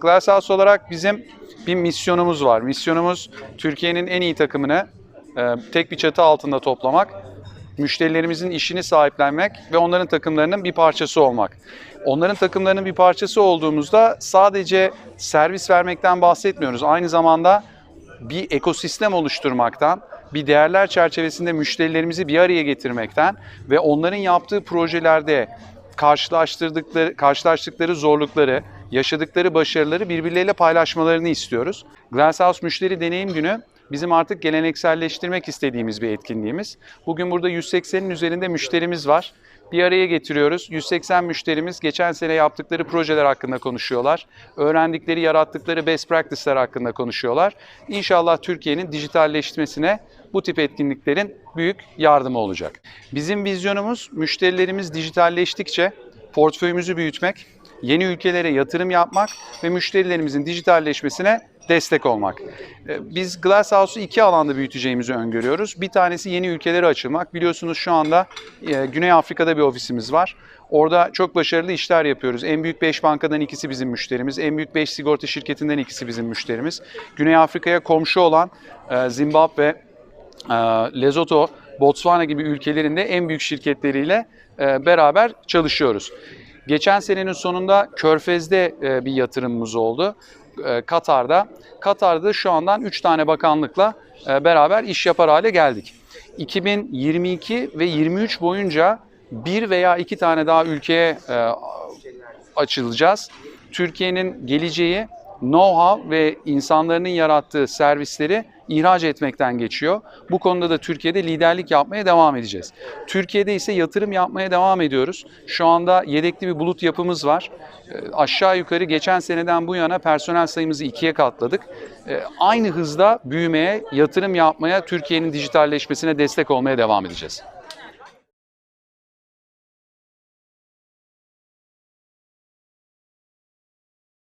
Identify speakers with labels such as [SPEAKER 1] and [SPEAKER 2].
[SPEAKER 1] Glasshouse olarak bizim bir misyonumuz var. Misyonumuz Türkiye'nin en iyi takımını e, tek bir çatı altında toplamak, müşterilerimizin işini sahiplenmek ve onların takımlarının bir parçası olmak. Onların takımlarının bir parçası olduğumuzda sadece servis vermekten bahsetmiyoruz. Aynı zamanda bir ekosistem oluşturmaktan, bir değerler çerçevesinde müşterilerimizi bir araya getirmekten ve onların yaptığı projelerde karşılaştırdıkları karşılaştıkları zorlukları, yaşadıkları başarıları birbirleriyle paylaşmalarını istiyoruz. Glasshouse Müşteri Deneyim Günü bizim artık gelenekselleştirmek istediğimiz bir etkinliğimiz. Bugün burada 180'in üzerinde müşterimiz var. Bir araya getiriyoruz. 180 müşterimiz geçen sene yaptıkları projeler hakkında konuşuyorlar. Öğrendikleri, yarattıkları best practice'ler hakkında konuşuyorlar. İnşallah Türkiye'nin dijitalleşmesine bu tip etkinliklerin büyük yardımı olacak. Bizim vizyonumuz müşterilerimiz dijitalleştikçe portföyümüzü büyütmek, yeni ülkelere yatırım yapmak ve müşterilerimizin dijitalleşmesine destek olmak. Ee, Biz Glasshouse'u iki alanda büyüteceğimizi öngörüyoruz. Bir tanesi yeni ülkelere açılmak. Biliyorsunuz şu anda e, Güney Afrika'da bir ofisimiz var. Orada çok başarılı işler yapıyoruz. En büyük 5 bankadan ikisi bizim müşterimiz. En büyük 5 sigorta şirketinden ikisi bizim müşterimiz. Güney Afrika'ya komşu olan e, Zimbabwe, e, Lesotho, Botswana gibi ülkelerin de en büyük şirketleriyle e, beraber çalışıyoruz. Geçen senenin sonunda Körfez'de e, bir yatırımımız oldu. E, Katar'da. Katar'da şu andan 3 tane bakanlıkla e, beraber iş yapar hale geldik. 2022 ve 23 boyunca bir veya iki tane daha ülkeye açılacağız. Türkiye'nin geleceği know-how ve insanların yarattığı servisleri ihraç etmekten geçiyor. Bu konuda da Türkiye'de liderlik yapmaya devam edeceğiz. Türkiye'de ise yatırım yapmaya devam ediyoruz. Şu anda yedekli bir bulut yapımız var. E, Aşağı yukarı geçen seneden bu yana personel sayımızı ikiye katladık. E, Aynı hızda büyümeye, yatırım yapmaya, Türkiye'nin dijitalleşmesine destek olmaya devam edeceğiz.